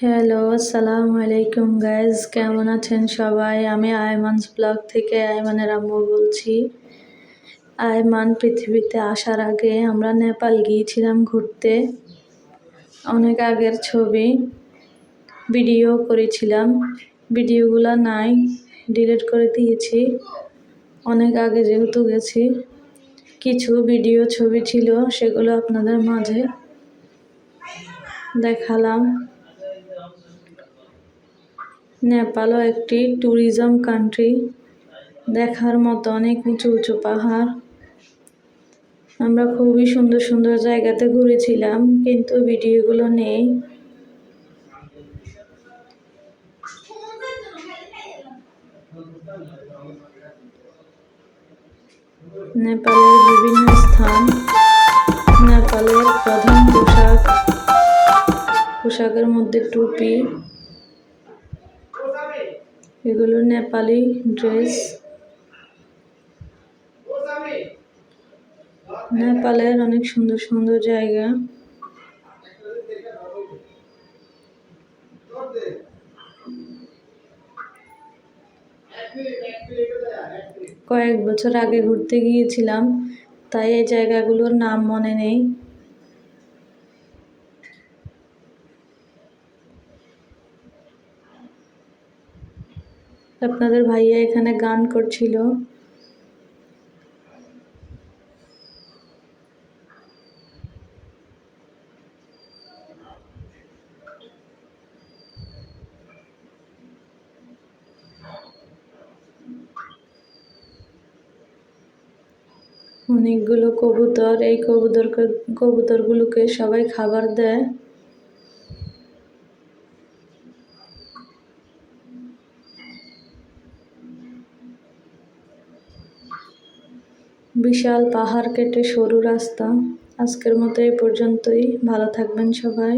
Hello আসসালামু আলাইকুম guys কেমন আছেন সবাই? আমি আয়মানস ব্লগ থেকে আয়মানের আম্মু বলছি। আয়মান পৃথিবীতে আসার আগে আমরা নেপাল গিয়েছিলাম ঘুরতে। অনেক আগের ছবি। ভিডিও করেছিলাম। ভিডিওগুলো নাই, ডিলিট করে দিয়েছি। অনেক আগে যেহেতু গেছি। কিছু ভিডিও ছবি ছিল, সেগুলো আপনাদের মাঝে দেখালাম। নেপালও একটি ট্যুরিজম কান্ট্রি। দেখার মতো অনেক উঁচু উঁচু পাহাড়। আমরা খুবই সুন্দর সুন্দর জায়গাতে ঘুরেছিলাম, কিন্তু ভিডিওগুলো নেই। নেপালের বিভিন্ন স্থান, নেপালের প্রধান পোশাক। পোশাকের মধ্যে টুপি। এগুলো নেপালি ড্রেস। নেপালের অনেক সুন্দর সুন্দর জায়গা। কয়েক বছর আগে ঘুরতে গিয়েছিলাম, তাই এই জায়গাগুলোর নাম মনে নেই। আপনাদের ভাইয়া এখানে গান করছিল। অনেকগুলো কবুতর এই কবুতর কবুতরগুলোকে সবাই খাবার দেয়। বিশাল পাহাড় কেটে সরু রাস্তা। আজকের মতো এই পর্যন্তই। ভালো থাকবেন সবাই।